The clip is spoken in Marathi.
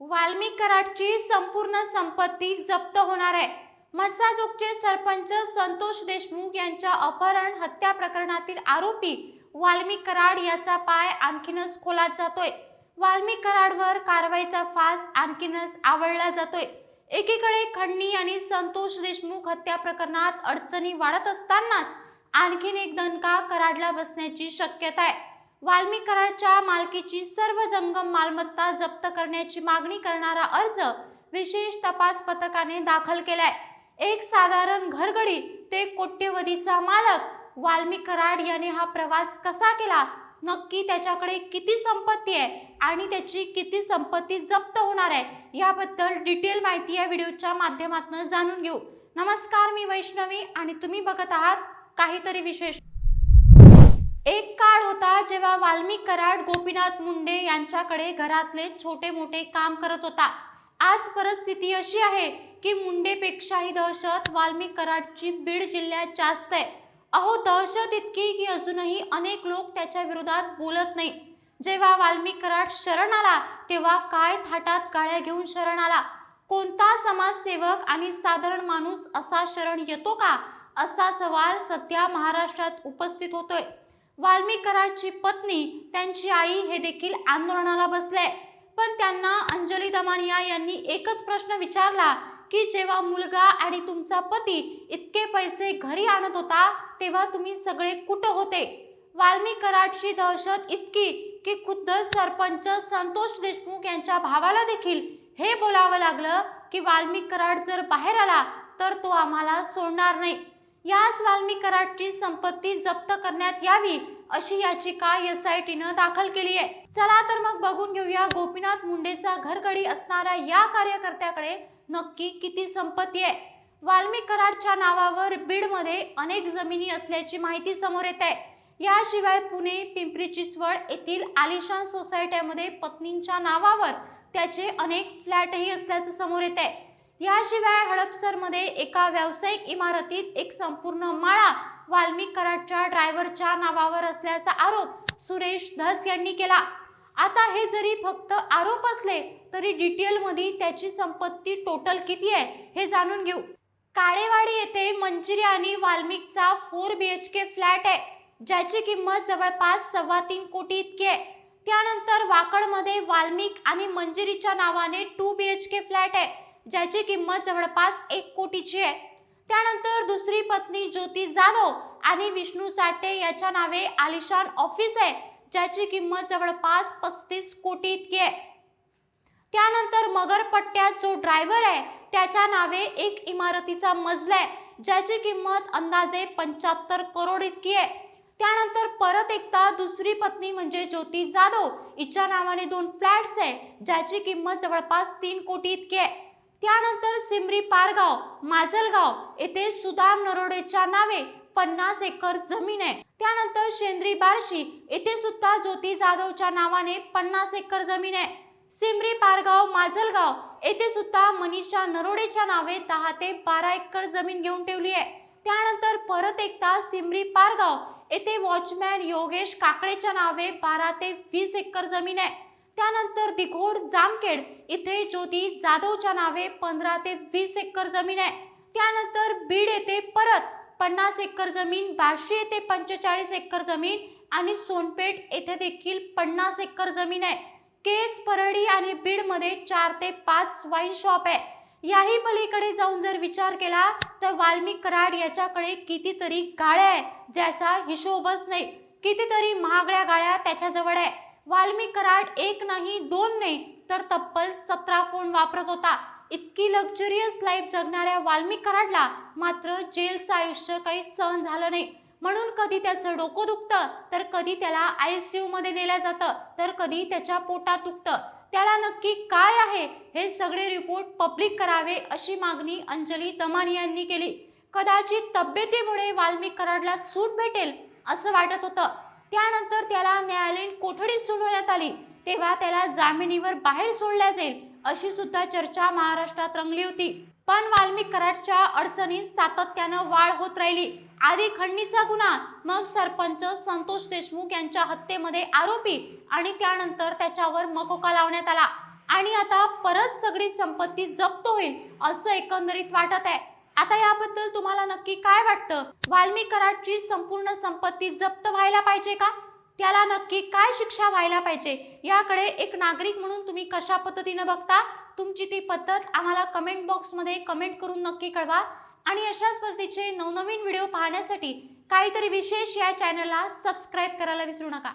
वाल्मिक कराडची संपूर्ण संपत्ती जप्त होणार आहे. मसाजोगचे सरपंच संतोष देशमुख यांच्या अपहरण हत्या प्रकरणातील आरोपी वाल्मिक कराड याचा पाय आणखीनच खोलात जातोय. वाल्मिक कराडवर कारवाईचा फास आणखीनच आवळला जातोय. एकीकडे खंडणी आणि संतोष देशमुख हत्या प्रकरणात अडचणी वाढत असतानाच आणखीन एक दणका कराडला बसण्याची शक्यता आहे. वाल्मिक कराडच्या मालकीची सर्व जंगम मालमत्ता जप्त करण्याची मागणी करणारा अर्ज विशेष तपास पथकाने दाखल केलाय. एक साधारण घरगडी ते कोट्यवधीचा मालक वाल्मी कराड याने हा प्रवास कसा केला? नक्की त्याच्याकडे किती संपत्ती आहे आणि त्याची किती संपत्ती जप्त होणार आहे? याबद्दल डिटेल माहिती या व्हिडिओच्या माध्यमातून जाणून घेऊ. नमस्कार मी वैष्णवी आणि तुम्ही बघत आहात काहीतरी विशेष. एक काळ होता जेव्हा वाल्मिक कराड गोपीनाथ मुंडे यांच्याकडे घरातले छोटे मोठे काम करत होता. आज परिस्थिती अशी आहे की मुंडेपेक्षाही दहशत वाल्मिक कराडची बीड जिल्ह्यात जास्त आहे. अहो दहशत इतकी की अजूनही अनेक लोक त्याच्या विरोधात बोलत नाही. जेव्हा वाल्मिक कराड शरण आला तेव्हा काय थाटात गाळ्या घेऊन शरण आला? कोणता समाजसेवक आणि साधारण माणूस असा शरण येतो का? असा सवाल सध्या महाराष्ट्रात उपस्थित होतोय. वाल्मिक कराडची पत्नी त्यांची आई हे देखील आंदोलनाला बसले. पण त्यांना अंजली दमानिया यांनी एकच प्रश्न विचारला की जेव्हा मुलगा आणि तुमचा पती इतके पैसे घरी आणत होता तेव्हा तुम्ही सगळे कुठं होते? वाल्मिक कराडची दहशत इतकी की खुद्द सरपंच संतोष देशमुख यांच्या भावाला देखील हे बोलावं लागलं की वाल्मिक कराड जर बाहेर आला तर तो आम्हाला सोडणार नाही. याच वाल्मिकराटची संपत्ती जप्त करण्यात यावी अशी याचिका एस आय टीनं दाखल केली आहे. चला तर मग बघून घेऊया गोपीनाथ मुंडेचा घरगडी असणाऱ्या या कार्यकर्त्याकडे नक्की किती संपत्ती आहे. वाल्मिक कराडच्या नावावर बीडमध्ये अनेक जमिनी असल्याची माहिती समोर येत आहे. याशिवाय पुणे पिंपरी चिंचवड येथील आलिशान सोसायट्यामध्ये पत्नींच्या नावावर त्याचे अनेक फ्लॅटही असल्याचं समोर येत आहे. याशिवाय हडपसरमध्ये एका व्यावसायिक इमारतीत एक संपूर्ण माळा वाल्मिक कराडच्या ड्रायव्हरच्या नावावर असल्याचा आरोप सुरेश धस यांनी केला. आता हे जरी फक्त आरोप असले तरी डिटेलमध्ये त्याची संपत्ती टोटल किती आहे हे जाणून घेऊ. काळेवाडी येथे मंजिरी आणि वाल्मिकचा four B H K flat आहे ज्याची किंमत जवळपास सव्वा तीन कोटी इतकी आहे. त्यानंतर वाकडमध्ये वाल्मिक आणि मंजिरीच्या नावाने two B H K flat आहे. ज्याची किंमत जवळपास एक कोटीची आहे. त्यानंतर दुसरी पत्नी ज्योती जाधव आणि विष्णू चाटे याच्या नावे आलिशान ऑफिस आहे ज्याची किंमत जवळपास पस्तीस कोटी इतकी आहे. त्यानंतर मगरपट्ट्यात जो ड्रायव्हर आहे त्याच्या नावे एक इमारतीचा मजला आहे ज्याची किंमत अंदाजे पंच्याहत्तर करोड इतकी आहे. त्यानंतर परत एकदा दुसरी पत्नी म्हणजे ज्योती जाधव हिच्या नावाने दोन फ्लॅट्स आहे ज्याची किंमत जवळपास तीन कोटी इतकी आहे. त्यानंतर सिमरी पारगाव माजलगाव येथे सुदाम नरोडेच्या नावे पन्नास एकर जमीन आहे. त्यानंतर शेंद्री बार्शी येथे सुद्धा ज्योती जाधवच्या नावाने पन्नास एकर जमीन आहे. सिमरी पारगाव माजलगाव येथे सुद्धा मनीषा नरोडेच्या नावे दहा ते बारा एकर जमीन घेऊन ठेवली आहे. त्यानंतर परत एकदा सिमरी पारगाव येथे वॉचमॅन योगेश काकडेच्या नावे बारा ते वीस एकर जमीन आहे. त्यानंतर दिघोड जामखेड इथे ज्योती जाधवच्या नावे पंधरा ते वीस एकर जमीन आहे. त्यानंतर बीड येथे परत पन्नास एकर जमीन बार्शी येथे पंचेचाळीस एकर जमीन आणि सोनपेठ येथे देखील पन्नास एकर जमीन आहे. केज परळी आणि बीडमध्ये चार ते पाच वाईन शॉप आहे. याही पलीकडे जाऊन जर विचार केला तर वाल्मिक कराड याच्याकडे कितीतरी गाड्या आहे ज्याचा हिशोबच नाही. कितीतरी महागड्या गाड्या त्याच्याजवळ आहे. वाल्मिक कराड एक नाही दोन नाही तर तब्बल सतरा फोन वापरत होता. इतकी लक्झरियस लाईफ जगणाऱ्या वाल्मिक कराडला मात्र जेलचं आयुष्य काही सहन झालं नाही. म्हणून कधी त्याचं डोकं दुखतं तर कधी त्याला आय सी मध्ये नेलं जातं तर कधी त्याच्या पोटात दुखतं. त्याला नक्की काय आहे हे सगळे रिपोर्ट पब्लिक करावे अशी मागणी अंजली दमानी यांनी केली. कदाचित तब्येतीमुळे वाल्मिक कराडला सूट भेटेल असं वाटत होतं. त्यानंतर त्याला न्यायालयीन कोठडीत सोडवण्यात आली. तेव्हा त्याला जामिनीवर बाहेर सोडल्या जाईल अशी सुद्धा चर्चा महाराष्ट्रात रंगली होती. पण वाल्मिक कराडच्या अडचणीत सातत्यानं वाढ होत राहिली. आधी खंडणीचा गुन्हा मग सरपंच संतोष देशमुख यांच्या हत्येमध्ये आरोपी आणि त्यानंतर त्याच्यावर मकोका लावण्यात आला. आणि आता परत सगळी संपत्ती जप्त होईल असं एकंदरीत वाटत आहे. आता याबद्दल तुम्हाला नक्की काय वाटतं? वाल्मिक कराडची संपूर्ण संपत्ती जप्त व्हायला पाहिजे का? त्याला नक्की काय शिक्षा व्हायला पाहिजे? याकडे एक नागरिक म्हणून तुम्ही कशा पद्धतीनं बघता? तुमची ती पद्धत आम्हाला कमेंट बॉक्समध्ये कमेंट करून नक्की कळवा. आणि अशाच पद्धतीचे नवनवीन व्हिडिओ पाहण्यासाठी काहीतरी विशेष या चॅनलला सबस्क्राईब करायला विसरू नका.